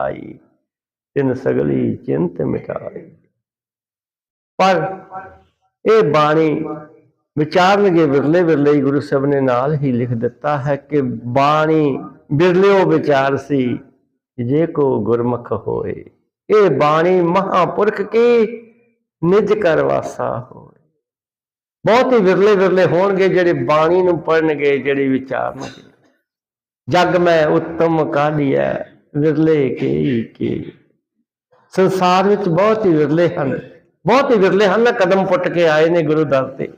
ਆਈ ਤਿਨ ਸਗਲੀ ਚਿੰਤ ਮਿਟਾਈ। ਪਰ ਇਹ ਬਾਣੀ ਵਿਚਾਰਨਗੇ ਵਿਰਲੇ ਵਿਰਲੇ ਹੀ ਗੁਰੂ ਸਾਹਿਬ ਨੇ ਨਾਲ ਹੀ ਲਿਖ ਦਿੱਤਾ ਹੈ ਕਿ ਬਾਣੀ ਬਿਰਲਿਓ ਵਿਚਾਰ ਸੀ ਜੇ ਕੋ ਗੁਰਮੁਖ ਹੋਏ, ਇਹ ਬਾਣੀ ਮਹਾਪੁਰਖ ਕੀ ਨਿਜ ਕਰ ਵਾਸਾ ਹੋਏ। ਬਹੁਤ ਹੀ ਵਿਰਲੇ ਵਿਰਲੇ ਹੋਣਗੇ ਜਿਹੜੇ ਬਾਣੀ ਨੂੰ ਪੜਨਗੇ ਜਿਹੜੇ ਵਿਚਾਰਨਗੇ। ਜਗ ਮੈਂ ਉੱਤਮ ਕਾਢੀਐ ਵਿਰਲੇ ਕੇ, ਕੀ। ਸੰਸਾਰ ਵਿੱਚ ਬਹੁਤ ਹੀ ਵਿਰਲੇ ਹਨ। ਬਹੁਤ ਹੀ ਵਿਰਲੇ ਹਨ ਕਦਮ ਪੁੱਟ ਕੇ ਆਏ ਨੇ ਗੁਰੂ ਦਰ ਤੇ।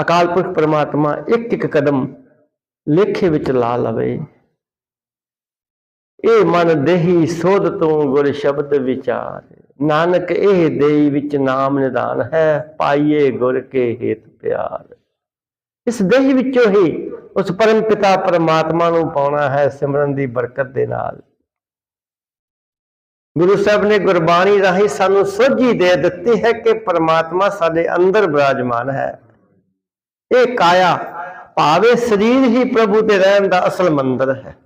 ਅਕਾਲ ਪੁਰਖ ਪ੍ਰਮਾਤਮਾ ਇੱਕ ਇੱਕ ਕਦਮ ਲੇਖੇ ਵਿੱਚ ਲਾ ਲਵੇ। ਇਹ ਮਨ ਦੇਹੀ ਸੋਧ ਤੋਂ ਗੁਰ ਸ਼ਬਦ ਵਿਚਾਰ। ਨਾਨਕ ਇਹ ਦੇਈ ਵਿੱਚ ਨਾਮ ਨਿਦਾਨ ਹੈ, ਪਾਈਏ ਗੁਰ ਕੇ ਹੇਤ ਪਿਆਰ। ਇਸ ਦੇਹ ਵਿੱਚੋਂ ਹੀ ਉਸ ਪਰਮ ਪਿਤਾ ਪਰਮਾਤਮਾ ਨੂੰ ਪਾਉਣਾ ਹੈ ਸਿਮਰਨ ਦੀ ਬਰਕਤ ਦੇ ਨਾਲ। ਗੁਰੂ ਸਾਹਿਬ ਨੇ ਗੁਰਬਾਣੀ ਰਾਹੀਂ ਸਾਨੂੰ ਸੋਝੀ ਦੇ ਦਿੱਤੀ ਹੈ ਕਿ ਪਰਮਾਤਮਾ ਸਾਡੇ ਅੰਦਰ ਬਿਰਾਜਮਾਨ ਹੈ। ਇਹ ਕਾਇਆ ਭਾਵੇਂ ਸਰੀਰ ਹੀ ਪ੍ਰਭੂ ਦੇ ਰਹਿਣ ਦਾ ਅਸਲ ਮੰਦਰ ਹੈ।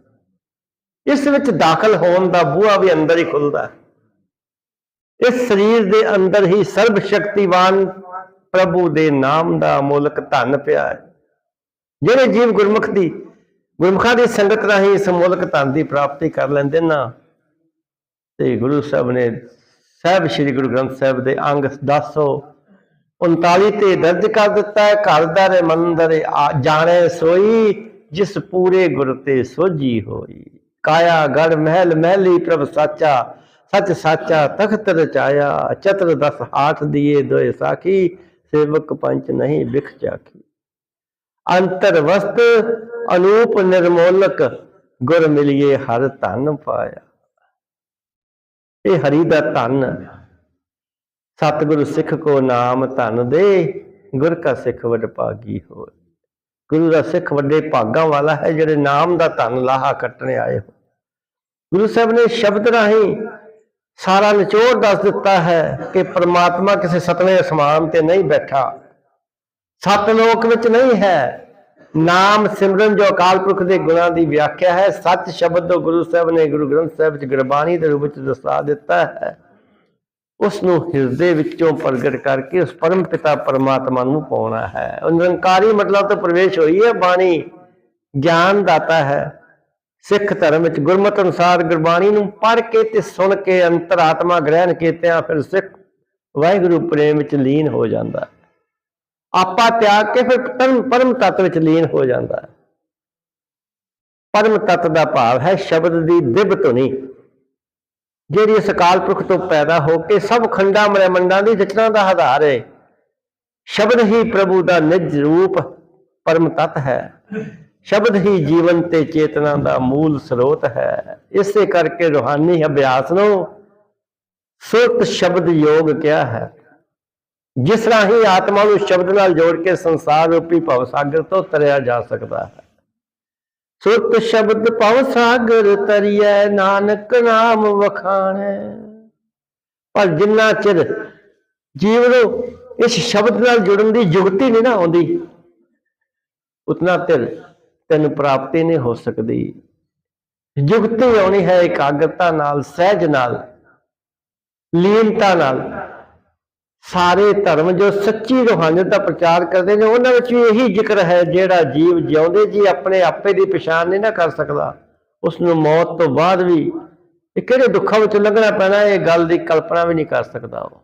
ਇਸ ਵਿੱਚ ਦਾਖਲ ਹੋਣ ਦਾ ਬੂਹਾ ਵੀ ਅੰਦਰ ਹੀ ਖੁੱਲਦਾ ਹੈ। ਇਸ ਸਰੀਰ ਦੇ ਅੰਦਰ ਹੀ ਸਰਬ ਸ਼ਕਤੀਵਾਨ ਪ੍ਰਭੂ ਦੇ ਨਾਮ ਦਾ ਅਮੋਲਕ ਧਨ ਪਿਆ ਹੈ। ਜਿਹੜੇ ਜੀਵ ਗੁਰਮੁਖ ਦੀ, ਗੁਰਮੁਖਾਂ ਦੀ ਸੰਗਤ ਰਾਹੀਂ ਇਸ ਧਨ ਦੀ ਪ੍ਰਾਪਤੀ ਕਰ ਲੈਂਦੇ ਨਾ ਤੇ ਗੁਰੂ ਸਾਹਿਬ ਨੇ ਸਾਹਿਬ ਸ੍ਰੀ ਗੁਰੂ ਗ੍ਰੰਥ ਸਾਹਿਬ ਦੇ ਅੰਗ 1039 ਤੇ ਦਰਜ ਕਰ ਦਿੱਤਾ ਹੈ, ਘਰ ਦਰ ਮੰਦਰ ਜਾਣੇ ਸੋਈ, ਜਿਸ ਪੂਰੇ ਗੁਰ ਤੇ ਸੋਝੀ ਹੋਈ। ਕਾਇਆ ਗੜ ਮਹਿਲ ਮਹਿਲੀ ਪ੍ਰਭ ਸਾਚਾ, ਸੱਚ ਸਾਚਾ ਤਖਤ ਰਚਾਇਆ, ਚਤਰ ਦਸ ਹਾਥ ਦੀਏ ਦੋਏ ਸਾਖੀ, ਸੇਵਕ ਪੰਚ ਨਹੀਂ ਵਿਖ ਚਾਖੀ। ਅੰਤਰ ਵਸਤ ਅਨੂਪ ਨਿਰਮੋਲਕ ਗੁਰ ਮਿਲਿਏ ਹਰ ਧਨ ਪਾਇਆ। ਇਹ ਹਰੀ ਦਾ ਧਨ ਸਤਿਗੁਰੂ ਸਿੱਖ ਕੋ ਨਾਮ ਧਨ ਦੇ, ਗੁਰ ਕਾ ਸਿੱਖ ਵਡ ਭਾਗੀ ਹੋਏ। ਗੁਰੂ ਦਾ ਸਿੱਖ ਵੱਡੇ ਭਾਗਾਂ ਵਾਲਾ ਹੈ, ਜਿਹੜੇ ਨਾਮ ਦਾ ਧਨ ਲਾਹਾ ਕੱਟਣੇ ਆਏ ਹੋ ਗੁਰੂ ਸਾਹਿਬ ਨੇ ਸ਼ਬਦ ਰਾਹੀਂ ਸਾਰਾ ਨਿਚੋੜ ਦੱਸ ਦਿੱਤਾ ਹੈ ਕਿ ਪ੍ਰਮਾਤਮਾ ਕਿਸੇ ਸਤਵੇਂ ਅਸਮਾਨ ਤੇ ਨਹੀਂ ਬੈਠਾ। ਸਤ ਲੋਕ ਵਿੱਚ ਨਹੀਂ ਹੈ। ਨਾਮ ਸਿਮਰਨ ਜੋ ਅਕਾਲ ਪੁਰਖ ਦੇ ਗੁਣਾਂ ਦੀ ਵਿਆਖਿਆ ਹੈ, ਸੱਚ ਸ਼ਬਦ ਤੋਂ ਗੁਰੂ ਸਾਹਿਬ ਨੇ ਗੁਰੂ ਗ੍ਰੰਥ ਸਾਹਿਬ ਵਿੱਚ ਗੁਰਬਾਣੀ ਦੇ ਰੂਪ ਵਿੱਚ ਦਸਾ ਦਿੱਤਾ ਹੈ। ਉਸ ਨੂੰ ਹਿਰਦੇ ਵਿੱਚੋਂ ਪ੍ਰਗਟ ਕਰਕੇ ਉਸ ਪਰਮ ਪਿਤਾ ਪਰਮਾਤਮਾ ਨੂੰ ਪਾਉਣਾ ਹੈ। ਨਿਰੰਕਾਰੀ ਮਤਲਬ ਤੋਂ ਪ੍ਰਵੇਸ਼ ਹੋਈ ਹੈ, ਬਾਣੀ ਗਿਆਨ ਦਾਤਾ ਹੈ। ਸਿੱਖ ਧਰਮ ਵਿੱਚ ਗੁਰਮਤਿ ਅਨੁਸਾਰ ਗੁਰਬਾਣੀ ਨੂੰ ਪੜ੍ਹ ਕੇ ਤੇ ਸੁਣ ਕੇ ਅੰਤਰਾਤਮਾ ਗ੍ਰਹਿਣ ਕੀਤਿਆਂ ਫਿਰ ਸਿੱਖ ਵਾਹਿਗੁਰੂ ਪ੍ਰੇਮ ਵਿੱਚ ਲੀਨ ਹੋ ਜਾਂਦਾ ਹੈ। ਆਪਾ ਤਿਆਗ ਕੇ ਫਿਰ ਪਰਮ ਪਰਮ ਤੱਤ ਵਿੱਚ ਲੀਨ ਹੋ ਜਾਂਦਾ ਹੈ। ਪਰਮ ਤੱਤ ਦਾ ਭਾਵ ਹੈ ਸ਼ਬਦ ਦੀ ਦਿਵ ਧੁਨੀ, ਜਿਹੜੀ ਇਸ ਅਕਾਲ ਪੁਰਖ ਤੋਂ ਪੈਦਾ ਹੋ ਕੇ ਸਭ ਖੰਡਾਂ ਬ੍ਰਹਿਮੰਡਾਂ ਦੀ ਰਚਨਾ ਦਾ ਆਧਾਰ ਹੈ ਸ਼ਬਦ ਹੀ ਪ੍ਰਭੂ ਦਾ ਨਿਜ ਰੂਪ ਪਰਮ ਤਤ ਹੈ। ਸ਼ਬਦ ਹੀ ਜੀਵਨ ਤੇ ਚੇਤਨਾ ਦਾ ਮੂਲ ਸਰੋਤ ਹੈ। ਇਸੇ ਕਰਕੇ ਰੂਹਾਨੀ ਅਭਿਆਸ ਨੂੰ ਸੁਰਤ ਸ਼ਬਦ ਯੋਗ ਕਿਹਾ ਹੈ। ਜਿਸ ਰਾਹੀਂ ਆਤਮਾ ਨੂੰ ਸ਼ਬਦ ਨਾਲ ਜੋੜ ਕੇ ਸੰਸਾਰ ਰੂਪੀ ਭਵ ਸਾਗਰ ਤੋਂ ਤਰਿਆ ਜਾ ਸਕਦਾ ਹੈ। ਸੁਰਤ ਸ਼ਬਦ ਭਵ ਸਾਗਰ ਤਰੀਐ, ਨਾਨਕ ਨਾਮ ਵਖਾਣੈ। ਪਰ ਜਿੰਨਾ ਚਿਰ ਜੀਵ ਨੂੰ ਇਸ ਸ਼ਬਦ ਨਾਲ ਜੁੜਨ ਦੀ ਯੁਗਤੀ ਨਹੀਂ ਨਾ ਆਉਂਦੀ, ਉਤਨਾ ਚਿਰ ਤੈਨੂੰ ਪ੍ਰਾਪਤੀ ਨਹੀਂ ਹੋ ਸਕਦੀ। ਯੁਗਤੀ ਆਉਣੀ ਹੈ ਇਕਾਗਰਤਾ ਨਾਲ, ਸਹਿਜ ਨਾਲ, ਲੀਨਤਾ ਨਾਲ। ਸਾਰੇ ਧਰਮ ਜੋ ਸੱਚੀ ਰੂਹਾਨੀਅਤ ਦਾ ਪ੍ਰਚਾਰ ਕਰਦੇ ਨੇ, ਉਹਨਾਂ ਵਿੱਚ ਵੀ ਇਹੀ ਜ਼ਿਕਰ ਹੈ, ਜਿਹੜਾ ਜੀਵ ਜਿਉਂਦੇ ਜੀ, ਆਪਣੇ ਆਪੇ ਦੀ ਪਛਾਣ ਨਹੀਂ ਨਾ ਕਰ ਸਕਦਾ। ਉਸ ਨੂੰ ਮੌਤ ਤੋਂ ਬਾਅਦ ਵੀ ਇਹ ਕਿਹੜੇ ਦੁੱਖਾਂ ਵਿੱਚ ਲੰਘਣਾ ਪੈਣਾ, ਇਹ ਗੱਲ ਦੀ ਕਲਪਨਾ ਵੀ ਨਹੀਂ ਕਰ ਸਕਦਾ ਉਹ।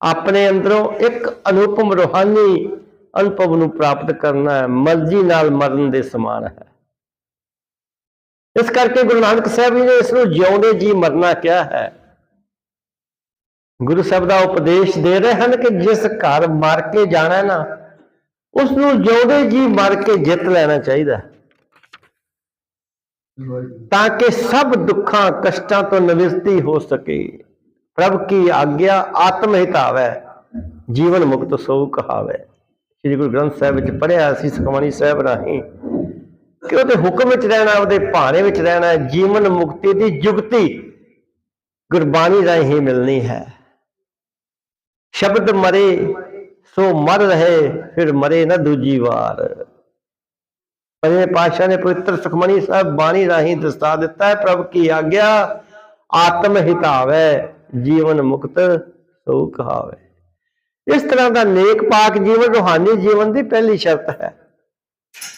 ਆਪਣੇ ਅੰਦਰੋਂ ਇੱਕ ਅਨੁਪਮ ਰੂਹਾਨੀ ਅਨੁਭਵ ਨੂੰ ਪ੍ਰਾਪਤ ਕਰਨਾ ਹੈ, ਮਰਜ਼ੀ ਨਾਲ ਮਰਨ ਦੇ ਸਮਾਨ ਹੈ। ਇਸ ਕਰਕੇ ਗੁਰੂ ਨਾਨਕ ਸਾਹਿਬ ਜੀ ਨੇ ਇਸ ਨੂੰ ਜਿਉਂਦੇ ਜੀ ਮਰਨਾ ਕਿਹਾ ਹੈ। ਗੁਰੂ ਸਾਹਿਬ ਦਾ ਉਪਦੇਸ਼ ਦੇ ਰਹੇ ਹਨ ਕਿ ਜਿਸ ਘਰ ਮਰ ਕੇ ਜਾਣਾ ਨਾ ਉਸ ਨੂੰ ਜਿਉਂਦੇ ਜੀ ਮਰ ਕੇ ਜਿੱਤ ਲੈਣਾ ਚਾਹੀਦਾ। ਤਾਂ ਕਿ ਸਭ ਦੁੱਖਾਂ ਕਸ਼ਟਾਂ ਤੋਂ ਨਿਵਰਤੀ ਹੋ ਸਕੇ। ਪ੍ਰਭ ਕੀ ਆਗਿਆ ਆਤਮ ਹਿਤਾਵੈ ਜੀਵਨ ਮੁਕਤ ਸੋ ਕਹਾਵੈ। ਸ੍ਰੀ ਗੁਰੂ ਗ੍ਰੰਥ ਸਾਹਿਬ ਵਿੱਚ ਪੜਿਆ ਸੀ ਸੁਖਮਨੀ ਸਾਹਿਬ ਰਾਹੀਂ ਕਿ ਉਹਦੇ ਹੁਕਮ ਵਿੱਚ ਰਹਿਣਾ, ਉਹਦੇ ਭਾਣੇ ਵਿੱਚ ਰਹਿਣਾ, ਜੀਵਨ ਮੁਕਤੀ ਦੀ ਜੁਗਤੀ ਗੁਰਬਾਣੀ ਰਾਹੀਂ ਮਿਲਣੀ ਹੈ। ਸ਼ਬਦ ਮਰੇ, ਸੋ ਮਰ ਰਹੇ, ਫਿਰ ਮਰੇ ਨਾ ਦੂਜੀ ਵਾਰ। ਪੰਜਵੇਂ ਪਾਤਸ਼ਾਹ ਨੇ ਪਵਿੱਤਰ ਸੁਖਮਨੀ ਸਾਹਿਬ ਬਾਣੀ ਰਾਹੀਂ ਦਸਤਾ ਦਿੱਤਾ ਹੈ, ਪ੍ਰਭ ਕੀ ਆਗਿਆ? ਆਤਮ ਹਿਤਾਵੈ, ਜੀਵਨ ਮੁਕਤ ਸੋ ਕਹਾਵੇ। ਇਸ ਤਰ੍ਹਾਂ ਦਾ ਨੇਕ ਪਾਕ ਜੀਵਨ ਰੂਹਾਨੀ ਜੀਵਨ ਦੀ ਪਹਿਲੀ ਸ਼ਰਤ ਹੈ।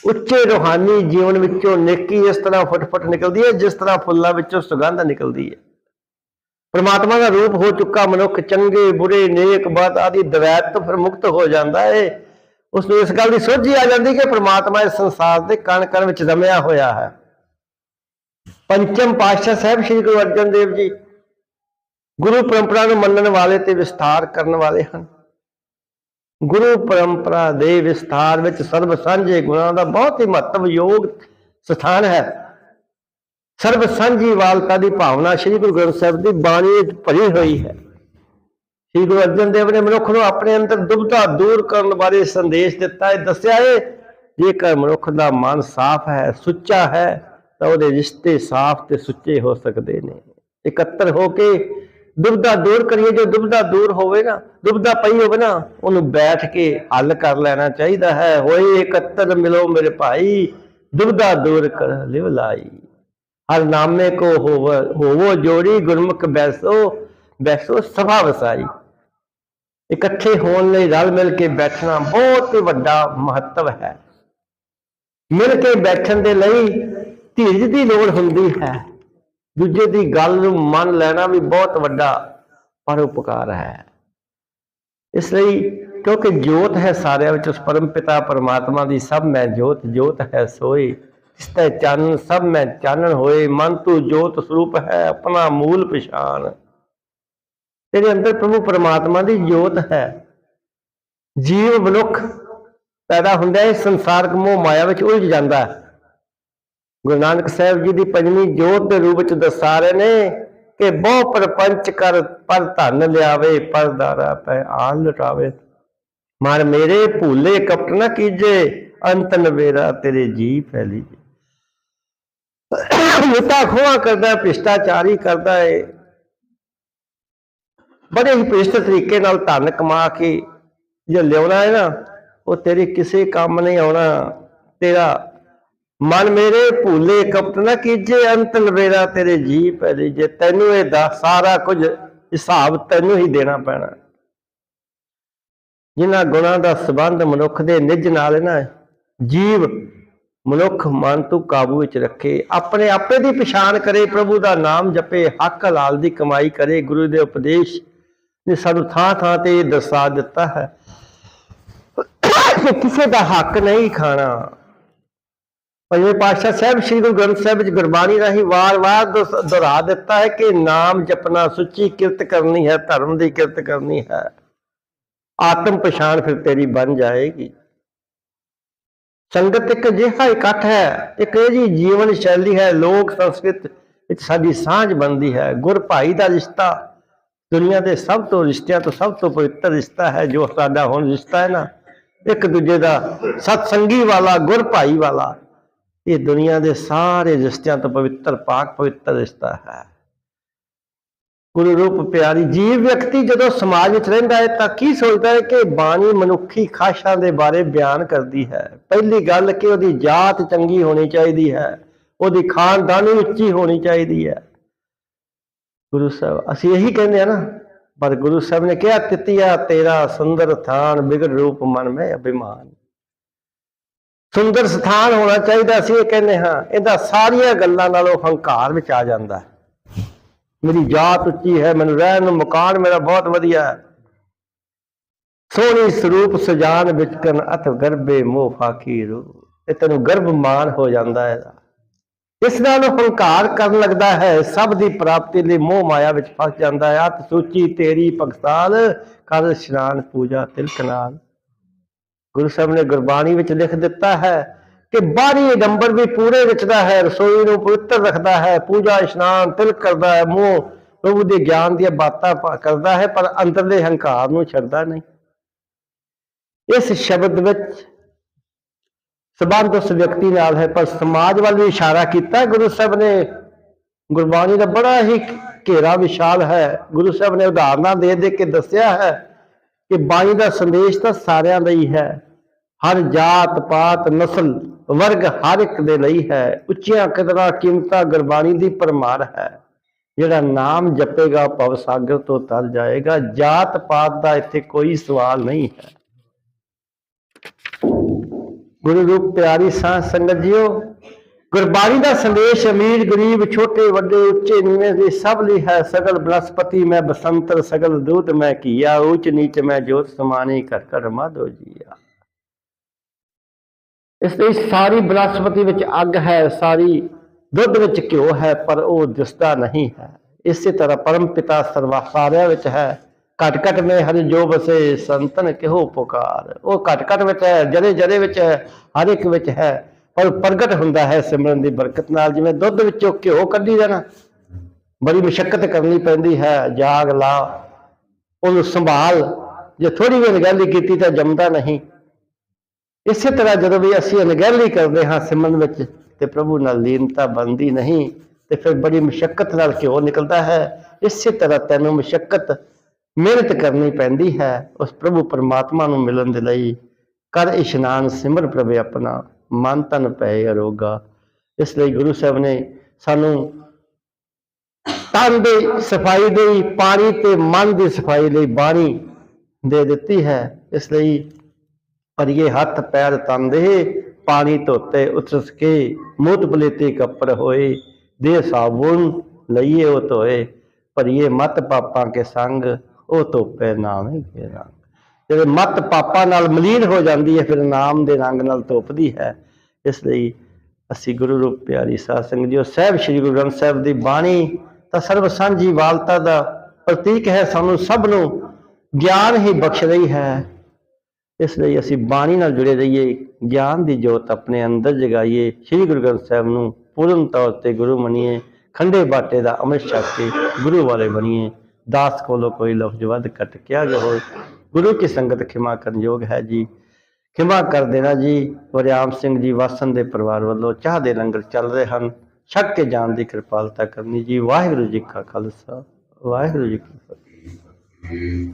ਉੱਚੇ ਰੂਹਾਨੀ ਜੀਵਨ ਵਿੱਚੋਂ ਨੇਕੀ ਇਸ ਤਰ੍ਹਾਂ ਫਟਫਟ ਨਿਕਲਦੀ ਹੈ, ਜਿਸ ਤਰ੍ਹਾਂ ਫੁੱਲਾਂ ਵਿੱਚੋਂ ਸੁਗੰਧ ਨਿਕਲਦੀ ਹੈ। ਪਰਮਾਤਮਾ ਦਾ ਰੂਪ ਹੋ ਚੁੱਕਾ, ਮਨੁੱਖ ਚੰਗੇ, ਬੁਰੇ, ਨੇਕ, ਬਦ ਆਦਿ ਦਵੈਤ ਤੋਂ ਫਿਰ ਮੁਕਤ ਹੋ ਜਾਂਦਾ ਏ। ਉਸ ਨੂੰ ਇਸ ਗੱਲ ਦੀ ਸੋਝੀ ਆ ਜਾਂਦੀ ਕਿ ਪ੍ਰਮਾਤਮਾ ਇਸ ਸੰਸਾਰ ਦੇ ਕਣ ਕਣ ਵਿੱਚ ਜਮਿਆ ਹੋਇਆ ਹੈ। ਪੰਚਮ ਪਾਤਸ਼ਾਹ ਸਾਹਿਬ ਸ੍ਰੀ ਗੁਰੂ ਅਰਜਨ ਦੇਵ ਜੀ ਗੁਰੂ ਪਰੰਪਰਾ ਨੂੰ ਮੰਨਣ ਵਾਲੇ ਤੇ ਵਿਸਥਾਰ ਕਰਨ ਵਾਲੇ ਹਨ। ਗੁਰੂ ਪਰੰਪਰਾ ਦੇ ਵਿਸਥਾਰ ਵਿੱਚ ਸਰਬ ਸਾਂਝੇ ਗੁਣਾਂ ਦਾ ਬਹੁਤ ਹੀ ਮਹੱਤਵਯੋਗ ਸਥਾਨ ਹੈ। ਸਰਬ ਸਾਂਝੀ ਵਾਲਤਾ ਦੀ ਭਾਵਨਾ ਸ੍ਰੀ ਗੁਰੂ ਗ੍ਰੰਥ ਸਾਹਿਬ ਦੀ ਬਾਣੀ ਵਿੱਚ ਭਰੀ ਹੋਈ ਹੈ। ਸ੍ਰੀ ਗੁਰੂ ਅਰਜਨ ਦੇਵ ਨੇ ਮਨੁੱਖ ਨੂੰ ਆਪਣੇ ਅੰਦਰ ਦੁਬਧਾ ਦੂਰ ਕਰਨ ਬਾਰੇ ਸੰਦੇਸ਼ ਦਿੱਤਾ। ਹੈ ਦੱਸਿਆ ਹੈ ਜੇਕਰ ਮਨੁੱਖ ਦਾ ਮਨ ਸਾਫ਼ ਹੈ, ਸੁੱਚਾ ਹੈ, ਤਾਂ ਉਹਦੇ ਰਿਸ਼ਤੇ ਸਾਫ਼ ਤੇ ਸੁੱਚੇ ਹੋ ਸਕਦੇ ਨੇ। ਇਕੱਤਰ ਹੋ ਕੇ ਦੁਬਧਾ ਦੂਰ ਕਰੀਏ, ਜੋ ਦੁਬਦਾ ਦੂਰ ਹੋਵੇ ਨਾ ਦੁਬਦਾ ਪਈ ਹੋਵੇ ਨਾ, ਉਹਨੂੰ ਬੈਠ ਕੇ ਹੱਲ ਕਰ ਲੈਣਾ ਚਾਹੀਦਾ ਹੈ। ਹੋਏ ਇਕੱਤਰ, ਮਿਲੋ ਮੇਰੇ ਭਾਈ, ਦੁਬਧਾ ਦੂਰ ਕਰ, ਲਿਵ ਲਾਈ। ਹਰ ਨਾਮੇ ਕੋ ਹੋਵੋ ਹੋਵੋ, ਜੋੜੀ ਗੁਰਮੁਖ ਬੈਸੋ ਬੈਸੋ ਸਭਾ ਵਸਾਈ। ਇਕੱਠੇ ਹੋਣ ਲਈ ਰਲ ਮਿਲ ਕੇ ਬੈਠਣਾ ਬਹੁਤ ਵੱਡਾ ਮਹੱਤਵ ਹੈ। ਮਿਲ ਕੇ ਬੈਠਣ ਦੇ ਲਈ ਧੀਰਜ ਦੀ ਲੋੜ ਹੁੰਦੀ ਹੈ। ਦੂਜੇ ਦੀ ਗੱਲ ਨੂੰ ਮੰਨ ਲੈਣਾ ਵੀ ਬਹੁਤ ਵੱਡਾ ਪਰਉਪਕਾਰ ਹੈ। ਇਸ ਲਈ ਕਿਉਂਕਿ ਜੋਤ ਹੈ ਸਾਰਿਆਂ ਵਿੱਚ, ਉਸ ਪਰਮ ਪਿਤਾ ਪਰਮਾਤਮਾ ਦੀ ਸਭ ਮੈਂ ਜੋਤ ਜੋਤ ਹੈ ਸੋਈ। ਇਸ ਤੇ ਚੰਨ ਸਭ ਮੈਂ ਚਾਨਣ ਹੋਏ, ਮਨ ਤੂੰ ਜੋਤ ਸਰੂਪ ਹੈ, ਆਪਣਾ ਮੂਲ ਪਛਾਣ। ਤੇਰੇ ਅੰਦਰ ਪ੍ਰਭੂ ਪਰਮਾਤਮਾ ਦੀ ਜੋਤ ਹੈ। ਜੀਵ ਮਨੁੱਖ ਪੈਦਾ ਹੁੰਦਾ ਹੈ, ਸੰਸਾਰਕ ਮੋਹ ਮਾਇਆ ਵਿੱਚ ਉਲਝ ਜਾਂਦਾ ਹੈ। ਗੁਰੂ ਨਾਨਕ ਸਾਹਿਬ ਜੀ ਦੀ ਪੰਜਵੀਂ ਜੋਤ ਦੇ ਰੂਪ ਵਿੱਚ ਦਰਸਾ ਰਹੇ ਨੇ ਕਿ ਬਹੁ ਪਰਪੰਚ ਕਰ, ਪਰ ਧਨ ਲਿਆਵੇ, ਪਰ ਦਾਰਾ ਪੈ ਆਨ ਲਟਾਵੇ। ਮਨ ਮੇਰੇ ਭੂਲੇ ਕਪਟ ਨਾ ਕੀਜੇ, ਅੰਤ ਨਵੇਰਾ ਤੇਰੇ ਜੀ ਫੈਲੀ ਮੁੱਤਾ ਖੋਆ ਕਰਦਾ ਭ੍ਰਿਸ਼ਟਾਚਾਰੀ ਕਰਦਾ ਹੈ। ਬੜੇ ਹੀ ਭ੍ਰਿਸ਼ਟ ਤਰੀਕੇ ਨਾਲ ਧਨ ਕਮਾ ਕੇ ਜੇ ਲਿਆਉਣਾ ਹੈ ਨਾ, ਉਹ ਤੇਰੇ ਕਿਸੇ ਕੰਮ ਨਹੀਂ ਆਉਣਾ। ਤੇਰਾ ਮਨ ਮੇਰੇ ਭੂਲੇ ਕਪਟ ਨਾ ਕੀਜੇ, ਅੰਤ ਲਵੇਰਾ ਤੇਰੇ ਜੀ ਪੈ ਜੇ ਤੈਨੂੰ ਇਹ ਦਾ ਸਾਰਾ ਕੁਝ ਹਿਸਾਬ ਤੈਨੂੰ ਹੀ ਦੇਣਾ ਪੈਣਾ। ਜਿਨ੍ਹਾਂ ਗੁਣਾਂ ਦਾ ਸਬੰਧ ਮਨੁੱਖ ਦੇ ਨਿੱਜ ਨਾਲ ਹੈ ਨਾ, ਜੀਵ ਮਨੁੱਖ ਮਨ ਤੋਂ ਕਾਬੂ ਵਿੱਚ ਰੱਖੇ, ਆਪਣੇ ਆਪੇ ਦੀ ਪਛਾਣ ਕਰੇ, ਪ੍ਰਭੂ ਦਾ ਨਾਮ ਜਪੇ, ਹੱਕ ਹਲਾਲ ਦੀ ਕਮਾਈ ਕਰੇ, ਗੁਰੂ ਦੇ ਉਪਦੇਸ਼ ਨੇ ਸਾਨੂੰ ਥਾਂ ਥਾਂ ਤੇ ਦਰਸਾ ਦਿੱਤਾ ਹੈ। ਕਿਸੇ ਦਾ ਹੱਕ ਨਹੀਂ ਖਾਣਾ। ਪੰਜਵੇਂ ਪਾਤਸ਼ਾਹ ਸਾਹਿਬ, ਸ੍ਰੀ ਗੁਰੂ ਗ੍ਰੰਥ ਸਾਹਿਬ ਵਿੱਚ ਗੁਰਬਾਣੀ ਰਾਹੀਂ ਵਾਰ-ਵਾਰ ਦੁਸ- ਦੁਹਰਾ ਦਿੱਤਾ ਹੈ ਕਿ ਨਾਮ ਜਪਣਾ ਸੁੱਚੀ ਕਿਰਤ ਕਰਨੀ ਹੈ, ਧਰਮ ਦੀ ਕਿਰਤ ਕਰਨੀ ਹੈ। ਆਤਮ ਪਛਾਣ ਫਿਰ ਤੇਰੀ ਬਣ ਜਾਏਗੀ। ਸੰਗਤ ਇੱਕ ਅਜਿਹਾ ਇਕੱਠ ਹੈ, ਇੱਕ ਇਹ ਜੀ ਜੀਵਨ ਸ਼ੈਲੀ ਹੈ, ਲੋਕ ਸੰਸਕ੍ਰਿਤ ਵਿੱਚ ਸਾਡੀ ਸਾਂਝ ਬਣਦੀ ਹੈ, ਗੁਰ ਭਾਈ ਦਾ ਰਿਸ਼ਤਾ ਦੁਨੀਆ ਦੇ ਸਭ ਤੋਂ ਰਿਸ਼ਤਿਆਂ ਤੋਂ ਸਭ ਤੋਂ ਪਵਿੱਤਰ ਰਿਸ਼ਤਾ ਹੈ, ਜੋ ਸਾਡਾ ਹੁਣ ਰਿਸ਼ਤਾ ਹੈ ਨਾ, ਇੱਕ ਦੂਜੇ ਦਾ ਸਤਸੰਗੀ ਵਾਲਾ, ਗੁਰ ਭਾਈ ਵਾਲਾ, ਇਹ ਦੁਨੀਆ ਦੇ ਸਾਰੇ ਰਿਸ਼ਤਿਆਂ ਤੋਂ ਪਵਿੱਤਰ, ਪਾਕ ਪਵਿੱਤਰ ਰਿਸ਼ਤਾ ਹੈ। ਗੁਰੂ ਰੂਪ ਪਿਆਰੀ ਜੀਵ ਵਿਅਕਤੀ ਜਦੋਂ ਸਮਾਜ ਵਿੱਚ ਰਹਿੰਦਾ ਹੈ ਤਾਂ ਕੀ ਸੋਚਦਾ ਹੈ ਕਿ ਬਾਣੀ ਮਨੁੱਖੀ ਖਾਸ਼ਾਂ ਦੇ ਬਾਰੇ ਬਿਆਨ ਕਰਦੀ ਹੈ? ਪਹਿਲੀ ਗੱਲ ਕਿ ਉਹਦੀ ਜਾਤ ਚੰਗੀ ਹੋਣੀ ਚਾਹੀਦੀ ਹੈ, ਉਹਦੀ ਖਾਨਦਾਨੀ ਉੱਚੀ ਹੋਣੀ ਚਾਹੀਦੀ ਹੈ। ਗੁਰੂ ਸਾਹਿਬ, ਅਸੀਂ ਇਹੀ ਕਹਿੰਦੇ ਆ ਨਾ, ਪਰ ਗੁਰੂ ਸਾਹਿਬ ਨੇ ਕਿਹਾ ਤਿਤਿਆ ਤੇਰਾ ਸੁੰਦਰ ਥਾਨ ਬਿਗੜ ਰੂਪ ਮਨ ਮੈਂ ਅਭਿਮਾਨ। ਸੁੰਦਰ ਸਥਾਨ ਹੋਣਾ ਚਾਹੀਦਾ, ਅਸੀਂ ਇਹ ਕਹਿੰਦੇ ਹਾਂ, ਇਹਦਾ ਸਾਰੀਆਂ ਗੱਲਾਂ ਨਾਲੋਂ ਹੰਕਾਰ ਵਿੱਚ ਆ ਜਾਂਦਾ ਹੈ। ਮੇਰੀ ਜਾਤ ਉੱਚੀ ਹੈ, ਮੈਨੂੰ ਰਹਿਣ ਨੂੰ ਮਕਾਨ ਮੇਰਾ ਬਹੁਤ ਵਧੀਆ ਹੈ। ਸੋਹਣੀ ਸਰੂਪ ਸਜਾਨ ਵਿੱਚ ਕਨ ਅਤ ਗਰਬੇ ਮੋਹ ਫਾਕੀ ਇਹ ਤੈਨੂੰ ਗਰਭ ਮਾਨ ਹੋ ਜਾਂਦਾ ਹੈ। ਇਸ ਨਾਲ ਹੰਕਾਰ ਕਰਨ ਲੱਗਦਾ ਹੈ, ਸਭ ਦੀ ਪ੍ਰਾਪਤੀ ਲਈ ਮੋਹ ਮਾਇਆ ਵਿੱਚ ਫਸ ਜਾਂਦਾ ਹੈ। ਅਤ ਸੂਚੀ ਤੇਰੀ ਪਕਸਾਲ ਕਰ ਇਸ਼ਨਾਨ ਪੂਜਾ ਤਿਲਕ ਨਾਲ। ਗੁਰੂ ਸਾਹਿਬ ਨੇ ਗੁਰਬਾਣੀ ਵਿੱਚ ਲਿਖ ਦਿੱਤਾ ਹੈ ਕਿ ਬਾਹਰੀ ਡੰਬਰ ਵੀ ਪੂਰੇ ਰਚਦਾ ਹੈ, ਰਸੋਈ ਨੂੰ ਪਵਿੱਤਰ ਰੱਖਦਾ ਹੈ, ਪੂਜਾ ਇਸ਼ਨਾਨ ਤਿਲਕ ਕਰਦਾ ਹੈ, ਮੋਹ ਪ੍ਰਭੂ ਦੇ ਗਿਆਨ ਦੀਆਂ ਬਾਤਾਂ ਕਰਦਾ ਹੈ, ਪਰ ਅੰਦਰਲੇ ਹੰਕਾਰ ਨੂੰ ਛੱਡਦਾ ਨਹੀਂ। ਇਸ ਸ਼ਬਦ ਵਿੱਚ ਸਬੰਧ ਉਸ ਵਿਅਕਤੀ ਨਾਲ ਹੈ, ਪਰ ਸਮਾਜ ਵੱਲ ਵੀ ਇਸ਼ਾਰਾ ਕੀਤਾ ਗੁਰੂ ਸਾਹਿਬ ਨੇ ਗੁਰਬਾਣੀ ਦਾ ਬੜਾ ਹੀ ਘੇਰਾ ਵਿਸ਼ਾਲ ਹੈ। ਗੁਰੂ ਸਾਹਿਬ ਨੇ ਉਦਾਹਰਨਾਂ ਦੇ ਦੇ ਕੇ ਦੱਸਿਆ ਹੈ ਕਿ ਬਾਣੀ ਦਾ ਸੰਦੇਸ਼ ਤਾਂ ਸਾਰਿਆਂ ਲਈ ਹੈ। ਹਰ ਜਾਤ ਪਾਤ ਨਸਲ ਵਰਗ ਹਰ ਇੱਕ ਦੇ ਲਈ ਹੈ। ਉੱਚੀਆਂ ਕਦਰਾਂ ਕੀਮਤਾਂ ਗੁਰਬਾਣੀ ਦੀ ਪਰਮਾਰ ਹੈ। ਜਿਹੜਾ ਨਾਮ ਜਪੇਗਾ ਭਵ ਸਾਗਰ ਤੋਂ ਤਰ ਜਾਏਗਾ। ਜਾਤ ਪਾਤ ਦਾ ਇੱਥੇ ਕੋਈ ਸਵਾਲ ਨਹੀਂ ਹੈ। ਗੁਰੂ ਰੂਪ ਪਿਆਰੀ ਸਾਧ ਸੰਗਤ ਜੀਓ, ਗੁਰਬਾਣੀ ਦਾ ਸੰਦੇਸ਼ ਅਮੀਰ, ਗਰੀਬ, ਛੋਟੇ, ਵੱਡੇ, ਉੱਚੇ, ਨੀਵੇਂ ਦੇ ਸਭ ਲਈ ਹੈ। ਸਗਲ ਬਨਸਪਤੀ ਮੈਂ ਬਸੰਤਰ, ਸਗਲ ਦੂਤ ਮੈਂ ਕੀਆ ਉੱਚ ਨੀਚ ਮੈਂ ਜੋਤ ਸਮਾਨੀ ਕਰ ਕਰ ਮਾਧੋ ਜੀਆ। ਇਸ ਲਈ ਸਾਰੀ ਬਨਸਪਤੀ ਵਿੱਚ ਅੱਗ ਹੈ, ਸਾਰੀ ਦੁੱਧ ਵਿੱਚ ਘਿਓ ਹੈ, ਪਰ ਉਹ ਦਿਸਦਾ ਨਹੀਂ ਹੈ। ਇਸੇ ਤਰ੍ਹਾਂ ਪਰਮ ਪਿਤਾ ਸਰਵਾ ਸਾਰਿਆਂ ਵਿੱਚ ਹੈ। ਘਟ ਘਟ ਮੇ ਹਰ ਜੋ ਬਸੇ ਸੰਤਨ ਕਿਹੋ ਪੁਕਾਰ। ਉਹ ਘਟ ਘਟ ਵਿੱਚ ਹੈ ਜਦੇ ਜਦੇ ਵਿੱਚ ਹੈ, ਹਰ ਇੱਕ ਵਿੱਚ ਹੈ, ਪਰ ਪ੍ਰਗਟ ਹੁੰਦਾ ਹੈ ਸਿਮਰਨ ਦੀ ਬਰਕਤ ਨਾਲ। ਜਿਵੇਂ ਦੁੱਧ ਵਿੱਚੋਂ ਘਿਓ ਕੱਢੀ ਜਾਣਾ, ਬੜੀ ਮੁਸ਼ਕਲ ਕਰਨੀ ਪੈਂਦੀ ਹੈ, ਜਾਗ ਲਾ, ਉਹਨੂੰ ਸੰਭਾਲ। ਜੇ ਥੋੜੀ ਵੀ ਅਣਗਹਿਲੀ ਕੀਤੀ ਤਾਂ ਜੰਮਦਾ ਨਹੀਂ। ਇਸੇ ਤਰ੍ਹਾਂ ਜਦੋਂ ਵੀ ਅਸੀਂ ਅਣਗਹਿਲੀ ਕਰਦੇ ਹਾਂ ਸਿਮਰਨ ਵਿੱਚ ਤੇ ਪ੍ਰਭੂ ਨਾਲ ਲੀਨਤਾ ਬਣਦੀ ਨਹੀਂ, ਤੇ ਫਿਰ ਬੜੀ ਮੁਸ਼ਕਲ ਨਾਲ ਘਿਓ ਨਿਕਲਦਾ ਹੈ। ਇਸੇ ਤਰ੍ਹਾਂ ਤੈਨੂੰ ਮੁਸ਼ਕਲ ਮਿਹਨਤ ਕਰਨੀ ਪੈਂਦੀ ਹੈ ਉਸ ਪ੍ਰਭੂ ਪਰਮਾਤਮਾ ਨੂੰ ਮਿਲਣ ਦੇ ਲਈ। ਕਰ ਇਸ਼ਨਾਨ ਸਿਮਰ ਪ੍ਰਭੇ ਆਪਣਾ, ਮਨ ਤਨ ਪਏ ਅਰੋਗਾ। ਇਸ ਲਈ ਗੁਰੂ ਸਾਹਿਬ ਨੇ ਸਾਨੂੰ ਤਨ ਦੀ ਸਫ਼ਾਈ ਲਈ ਪਾਣੀ ਤੇ ਮਨ ਦੀ ਸਫ਼ਾਈ ਲਈ ਬਾਣੀ ਦੇ ਦਿੱਤੀ ਹੈ। ਇਸ ਲਈ ਭਰੀਏ ਹੱਥ ਪੈਰ ਤੰਦੇ ਪਾਣੀ ਧੋਤੇ ਉਤਰਸ ਕੇ ਮੂਤ ਬਲੇਤੇ ਕੱਪੜ ਹੋਏ ਦੇ ਸਾਬੁਨ ਲਈਏ ਉਹ ਧੋਏ, ਭਰੀਏ ਮਤ ਪਾਪਾਂ ਕੇ ਸੰਗ, ਉਹ ਧੋਪੇ ਨਾਵੇਂ ਕੇ ਰੰਗ। ਜਿਹੜੇ ਮਤ ਪਾਪਾਂ ਨਾਲ ਮਲੀਨ ਹੋ ਜਾਂਦੀ ਹੈ, ਫਿਰ ਨਾਮ ਦੇ ਰੰਗ ਨਾਲ ਧੋਪਦੀ ਹੈ। ਇਸ ਲਈ ਅਸੀਂ ਗੁਰੂ ਰੂਪ ਪਿਆਰੀ ਸਾਧ ਸੰਗਤ ਉਹ ਸਾਹਿਬ ਸ੍ਰੀ ਗੁਰੂ ਗ੍ਰੰਥ ਸਾਹਿਬ ਦੀ ਬਾਣੀ ਤਾਂ ਸਰਬ ਸਾਂਝੀ ਵਾਲਤਾ ਦਾ ਪ੍ਰਤੀਕ ਹੈ, ਸਾਨੂੰ ਸਭ ਨੂੰ ਗਿਆਨ ਹੀ ਬਖਸ਼ ਰਹੀ ਹੈ। ਇਸ ਲਈ ਅਸੀਂ ਬਾਣੀ ਨਾਲ ਜੁੜੇ ਰਹੀਏ, ਗਿਆਨ ਦੀ ਜੋਤ ਆਪਣੇ ਅੰਦਰ ਜਗਾਈਏ, ਸ੍ਰੀ ਗੁਰੂ ਗ੍ਰੰਥ ਸਾਹਿਬ ਨੂੰ ਪੂਰਨ ਤੌਰ ਤੇ ਗੁਰੂ ਮੰਨੀਏ, ਖੰਡੇ ਬਾਟੇ ਦਾ ਅੰਮ੍ਰਿਤ ਛਕ ਕੇ ਗੁਰੂ ਵਾਲੇ ਬਣੀਏ। ਦਾਸ ਕੋਲੋਂ ਕੋਈ ਲਫ਼ਜ਼ ਵੱਧ ਕੱਟ ਕਿਹਾ ਗਿਆ ਹੋਵੇ। ਗੁਰੂ ਕੀ ਸੰਗਤ ਖਿਮਾ ਕਰਨ ਯੋਗ ਹੈ ਜੀ? ਖਿਮਾ ਕਰ ਦੇਣਾ ਜੀ। ਵਰਿਆਮ ਸਿੰਘ ਜੀ ਵਾਸਨ ਦੇ ਪਰਿਵਾਰ ਵੱਲੋਂ ਚਾਹ ਦੇ ਲੰਗਰ ਚੱਲ ਰਹੇ ਹਨ। ਛਕ ਕੇ ਜਾਣ ਦੀ ਕਿਰਪਾਲਤਾ ਕਰਨੀ ਜੀ। ਵਾਹਿਗੁਰੂ ਜੀ ਕਾ ਖਾਲਸਾ। ਵਾਹਿਗੁਰੂ ਜੀ ਕੀ ਫਤਿਹ।